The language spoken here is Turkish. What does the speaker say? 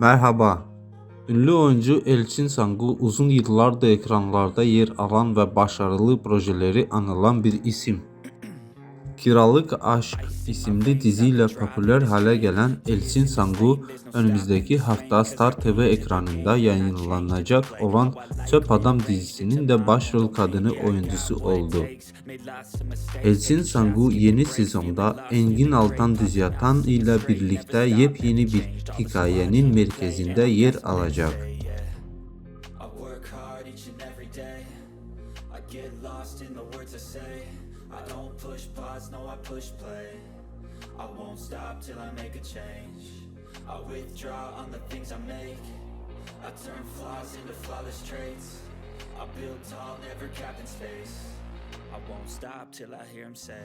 Merhaba. Ünlü oyuncu Elçin Sangu uzun yıllardır ekranlarda yer alan ve başarılı projeleri anılan bir isim. Kiralık Aşk isimli diziyle popüler hale gelen Elçin Sangu, önümüzdeki hafta Star TV ekranında yayınlanacak olan Çöp Adam dizisinin de başrol kadını oyuncusu oldu. Elçin Sangu yeni sezonda Engin Altan Düzyatan ile birlikte yepyeni bir hikayenin merkezinde yer alacak. Get lost in the words I say. I don't push pause, no, I push play. I won't stop till I make a change. I withdraw on the things I make. I turn flaws into flawless traits. I build tall, never capped in space. I won't stop till I hear him say.